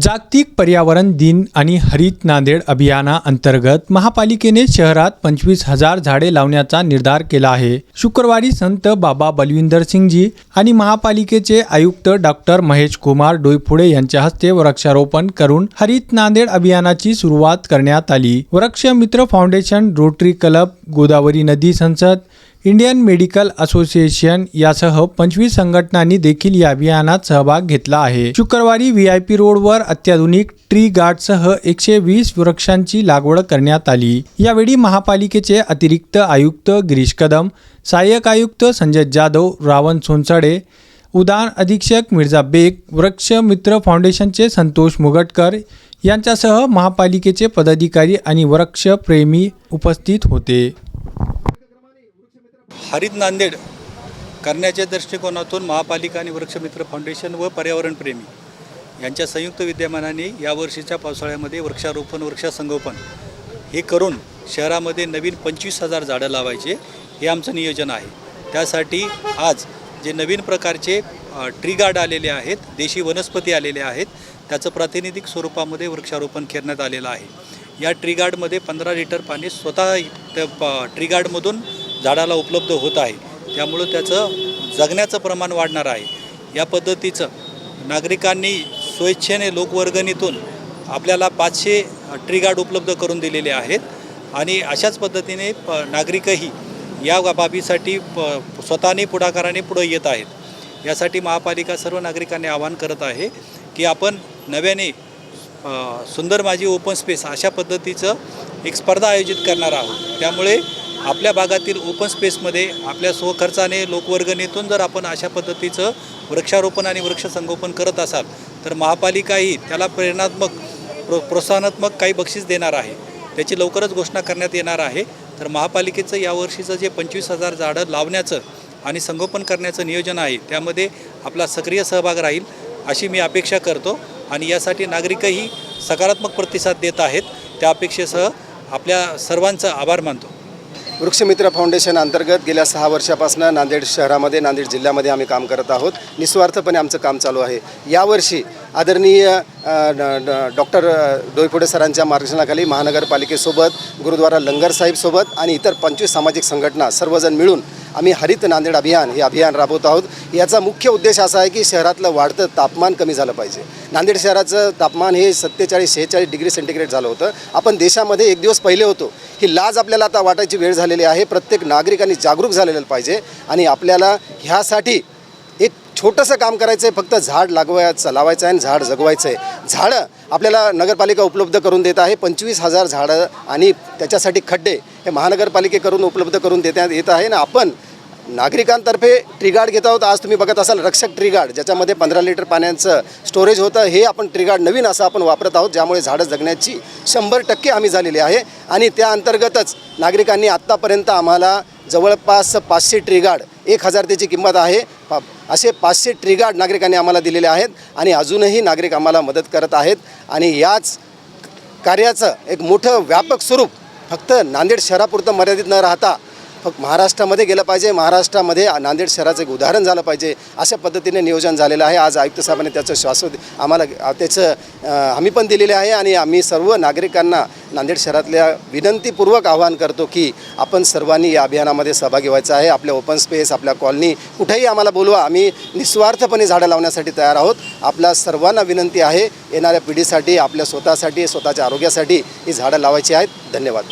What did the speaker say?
जागतिक पर्यावरण दिन आणि हरित नांदेड अभियानाअंतर्गत महापालिकेने शहरात पंचवीस हजार झाडे लावण्याचा निर्धार केला आहे. शुक्रवारी संत बाबा बलविंदर सिंगजी आणि महापालिकेचे आयुक्त डॉक्टर महेश कुमार डोईफुडे यांच्या हस्ते वृक्षारोपण करून हरित नांदेड अभियानाची सुरुवात करण्यात आली. वृक्ष मित्र फाउंडेशन रोटरी क्लब गोदावरी नदी संसद इंडियन मेडिकल असोसिएशन यासह पंचवीस संघटनांनी देखील या अभियानात सहभाग घेतला आहे. शुक्रवारी व्ही आय पी रोडवर अत्याधुनिक ट्री गार्डसह एकशे वीस वृक्षांची लागवड करण्यात आली. यावेळी महापालिकेचे अतिरिक्त आयुक्त गिरीश कदम सहाय्यक आयुक्त संजय जाधव रावण सोनसडे उदान अधीक्षक मिर्झा बेग वृक्ष मित्र फाउंडेशनचे संतोष मुगटकर यांच्यासह महापालिकेचे पदाधिकारी आणि वृक्षप्रेमी उपस्थित होते. हरित नांदेड करण्याच्या दृष्टिकोनातून महापालिका आणि वृक्षमित्र फाउंडेशन व पर्यावरणप्रेमी यांच्या संयुक्त विद्यमानाने यावर्षीच्या पावसाळ्यामध्ये वृक्षारोपण वृक्षसंगोपन हे करून शहरामध्ये नवीन पंचवीस हजार झाडं लावायचे हे आमचं नियोजन आहे. त्यासाठी आज जे नवीन प्रकारचे ट्री गार्ड आलेले आहेत देशी वनस्पती आलेले आहेत त्याचं प्रातिनिधिक स्वरूपामध्ये वृक्षारोपण करण्यात आलेलं आहे. या ट्री गार्डमध्ये पंधरा लिटर पाणी स्वतः त्या प- ट्री गार्डमधून झाडाला उपलब्ध होत आहे. त्यामुळं त्याचं जगण्याचं प्रमाण वाढणार आहे. या पद्धतीचं नागरिकांनी स्वेच्छेने लोकवर्गणीतून आपल्याला पाचशे ट्री गार्ड उपलब्ध करून दिलेले आहेत. आणि अशाच पद्धतीने प नागरिकही या बाबीसाठी प स्वतःने पुढाकाराने पुढं येत आहेत. यासाठी महापालिका सर्व नागरिकांनी आवाहन करत आहे की आपण नव्याने सुंदर माझी ओपन स्पेस अशा पद्धतीचं एक स्पर्धा आयोजित करणार आहोत. त्यामुळे आपल्या भागातील ओपन स्पेसमध्ये आपल्या स्वखर्चाने लोकवर्गणीतून जर आपण अशा पद्धतीचं वृक्षारोपण आणि वृक्षसंगोपन करत असाल तर महापालिकाही त्याला प्रेरणात्मक प्रो प्रोत्साहनात्मक काही बक्षीस देणार आहे. त्याची लवकरच घोषणा करण्यात येणार आहे. तर महापालिकेचं यावर्षीचं जे पंचवीस हजार झाडं लावण्याचं आणि संगोपन करण्याचं नियोजन आहे त्यामध्ये आपला सक्रिय सहभाग राहील अशी मी अपेक्षा करतो. आणि यासाठी नागरिकही सकारात्मक प्रतिसाद देत आहेत. त्या अपेक्षेसह आपल्या सर्वांचा आभार मानतो. वृक्षमित्र फाउंडेशन अंतर्गत गेल्या सहा वर्षापासून नांदेड शहरामध्ये नांदेड जिल्ह्यामध्ये आम्ही काम करत आहोत. निस्वार्थपणे आमचं काम चालू आहे. यावर्षी आदरणीय ड- ड- डॉक्टर डोईफोडे सरांच्या मार्गदर्शनाखाली महानगरपालिकेसोबत गुरुद्वारा लंगर साहेबसोबत आणि इतर पंचवीस सामाजिक संघटना सर्वजण मिळून आम्ही हरित नांदेड अभियान हे अभियान राबवत आहोत. याचा मुख्य उद्देश असा आहे की शहरातलं वाढतं तापमान कमी झालं पाहिजे. नांदेड शहराचं तापमान हे सत्तेचाळीस शेहेचाळीस डिग्री सेंटीग्रेड झालं होतं. आपण देशामध्ये एक दिवस पहिले होतो. ही लाज आपल्याला आता वाटायची वेळ झालेली आहे. प्रत्येक नागरिकांनी जागरूक झालेलं पाहिजे आणि आपल्याला ह्यासाठी एक छोटंसं काम करायचं आहे फक्त झाड लागवायचं लावायचं आहे आणि झाड जगवायचं आहे झाडं आपल्याला नगरपालिका उपलब्ध करून देत आहे. पंचवीस हजार झाडं आणि त्याच्यासाठी खड्डे हे महानगरपालिकेकडून उपलब्ध करून देण्यात येत आहे. आणि आपण नागरिकांतर्फे ट्रिगार्ड घेत आहोत. आज तुम्ही बघत असाल रक्षक ट्रिगार्ड ज्याच्यामध्ये पंधरा लिटर पाण्याचं स्टोरेज होतं. हे आपण ट्रिगार्ड नवीन असं आपण वापरत आहोत ज्यामुळे झाडं जगण्याची शंभर टक्के आम्ही झालेली आहे. आणि त्या अंतर्गतच नागरिकांनी आत्तापर्यंत आम्हाला जवळपास पाचशे ट्रिगार्ड एक हजार त्याची किंमत आहे. पा असे पाचशे ट्रिगार्ड नागरिकांनी आम्हाला दिलेले आहेत आणि अजूनही नागरिक आम्हाला मदत करत आहेत. आणि याच कार्याचं एक मोठं व्यापक स्वरूप फक्त नांदेड शहरापुरतं मर्यादित न राहता फक्त महाराष्ट्रामध्ये गेलं पाहिजे. महाराष्ट्रामध्ये नांदेड शहराचं एक उदाहरण झालं पाहिजे. अशा पद्धतीने नियोजन झालेलं आहे. आज आयुक्त साहेबांनी त्याचं श्वास आम्हाला त्याचं हमी पण दिलेले आहे आणि आम्ही सर्व नागरिकांना नांदेड शहरातल्या विनंतीपूर्वक आवाहन करतो की आपण सर्वांनी या अभियानामध्ये सहभागी व्हायचं आहे. आपल्या ओपन स्पेस आपल्या कॉलनी कुठेही आम्हाला बोलवा. आम्ही निस्वार्थपणे झाडं लावण्यासाठी तयार आहोत. आपल्या सर्वांना विनंती आहे येणाऱ्या पिढीसाठी आपल्या स्वतःसाठी स्वतःच्या आरोग्यासाठी ही झाडं लावायची आहेत. धन्यवाद.